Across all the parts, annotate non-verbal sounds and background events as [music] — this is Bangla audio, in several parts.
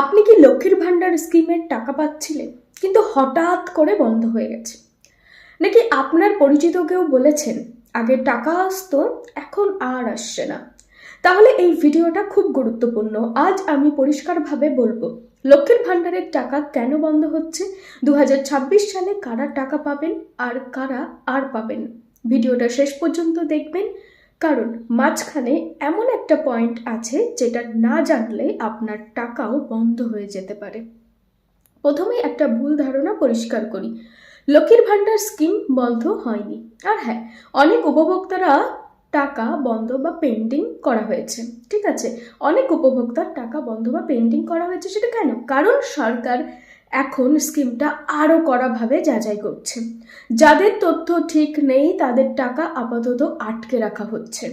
আপনি কি লক্ষ্মীর ভাণ্ডার স্কিমের টাকা পাচ্ছিলেন? কিন্তু হঠাৎ করে বন্ধ হয়ে গেছে। নাকি আপনার পরিচিত কেউ বলেছেন, আগে টাকা আসতো, এখন আর আসছে না তাহলে এই ভিডিওটা খুব গুরুত্বপূর্ণ। আজ আমি পরিষ্কারভাবে বলব, লক্ষ্মীর ভাণ্ডারের টাকা কেন বন্ধ হচ্ছে? দু হাজার ছাব্বিশ সালে কারা টাকা পাবেন আর কারা আর পাবেন? ভিডিওটা শেষ পর্যন্ত দেখবেন। কারণ মাঝখানে এমন একটা পয়েন্ট আছে যেটা না জানলে আপনার টাকাও বন্ধ হয়ে যেতে পারে। প্রথমে একটা ভুল ধারণা পরিষ্কার করি। লক্ষ্মীর ভাণ্ডার স্কিম বন্ধ হয়নি। আর হ্যাঁ অনেক উপভোক্তারা টাকা বন্ধ বা পেন্ডিং করা হয়েছে, ঠিক আছে? অনেক উপভোক্তার টাকা বন্ধ বা পেন্ডিং করা হয়েছে, সেটা কেন? কারণ সরকার এখন স্কিমটা আরও কড়াভাবে যাচাই করছে। যাদের তথ্য ঠিক নেই, তাদের টাকা আপাতত আটকে রাখা হচ্ছে।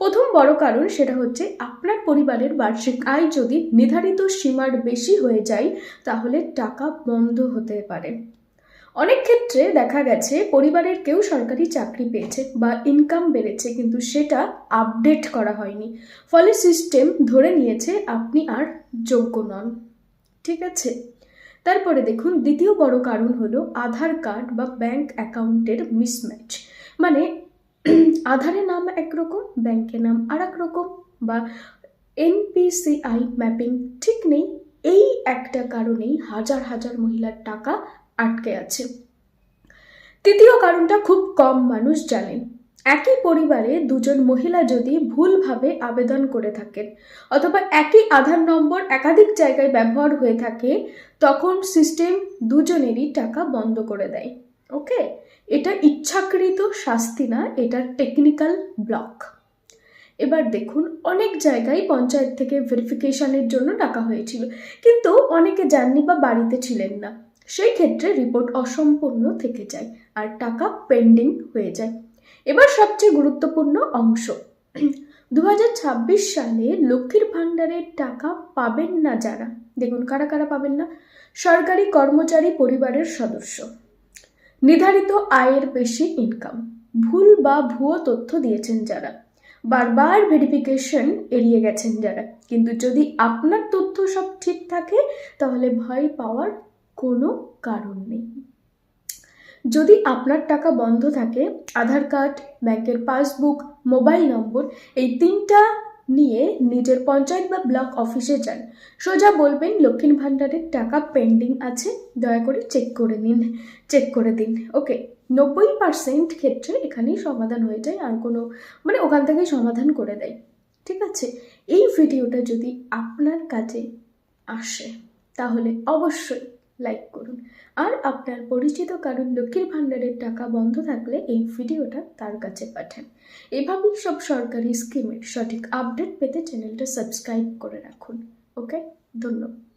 প্রথম বড় কারণ সেটা হচ্ছে আপনার পরিবারের বার্ষিক আয় যদি নির্ধারিত সীমার বেশি হয়ে যায়, তাহলে টাকা বন্ধ হতে পারে। অনেক ক্ষেত্রে দেখা গেছে পরিবারের কেউ সরকারি চাকরি পেয়েছে বা ইনকাম বেড়েছে, কিন্তু সেটা আপডেট করা হয়নি। ফলে সিস্টেম ধরে নিয়েছে আপনি আর যোগ্য নন। ঠিক আছে? তারপরে দেখুন, দ্বিতীয় বড় কারণ হলো আধার কার্ড বা ব্যাংক অ্যাকাউন্টের মিসম্যাচ। মানে [clears throat] আধারে নাম একরকম ব্যাংকে নাম আর রকম বা এনপিসিআই ম্যাপিং ঠিক নেই, এই একটা কারণেই হাজার হাজার মহিলার টাকা আটকে আছে। তৃতীয় কারণটা খুব কম মানুষ জানেন একই পরিবারে দুজন মহিলা যদি ভুলভাবে আবেদন করে থাকেন অথবা একই আধার নম্বর একাধিক জায়গায় ব্যবহার হয়ে থাকে, তখন সিস্টেম দুজনেরই টাকা বন্ধ করে দেয়। ওকে? এটা ইচ্ছাকৃত শাস্তি না, এটা টেকনিক্যাল ব্লক এবার দেখুন, অনেক জায়গায় পঞ্চায়েত থেকে ভেরিফিকেশনের জন্য টাকা হয়েছিল, কিন্তু অনেকে যাননি বা বাড়িতে ছিলেন না। সেই ক্ষেত্রে রিপোর্ট অসম্পূর্ণ থেকে যায় আর টাকা পেন্ডিং হয়ে যায়। এবার সবচেয়ে গুরুত্বপূর্ণ অংশ। দু হাজার ছাব্বিশ সালে লক্ষ্মীর ভাণ্ডারের টাকা পাবেন না যারা, দেখুন কারা কারা পাবেন না, সরকারি কর্মচারী পরিবারের সদস্য। নির্ধারিত আয়ের বেশি ইনকাম ভুল বা ভুয়ো তথ্য দিয়েছেন যারা। বারবার ভেরিফিকেশন এড়িয়ে গেছেন যারা। কিন্তু যদি আপনার তথ্য সব ঠিক থাকে, তাহলে ভয় পাওয়ার কোনো কারণ নেই। যদি আপনার টাকা বন্ধ থাকে, আধার কার্ড, ব্যাংকের পাসবুক, মোবাইল নম্বর, এই তিনটা নিয়ে নিজের পঞ্চায়েত বা ব্লক অফিসে যান। সোজা বলবেন লক্ষ্মীর ভাণ্ডারের টাকা পেন্ডিং আছে, দয়া করে চেক করে নিন, চেক করে দিন। ওকে, নব্বই পার্সেন্ট ক্ষেত্রে এখানেই সমাধান হয়ে যায়, আর কোনো মানে ওখান থেকেই সমাধান করে দেয়। ঠিক আছে? এই ভিডিওটা যদি আপনার কাছে আসে, তাহলে অবশ্যই লাইক করুন। আর আপনার পরিচিত কারণ লক্ষ্মীর ভাণ্ডারের টাকা বন্ধ থাকলে এই ভিডিওটা তার কাছে পাঠান। এভাবেই সব সরকারি স্কিমের সঠিক আপডেট পেতে চ্যানেলটা সাবস্ক্রাইব করে রাখুন। ওকে? ধন্যবাদ।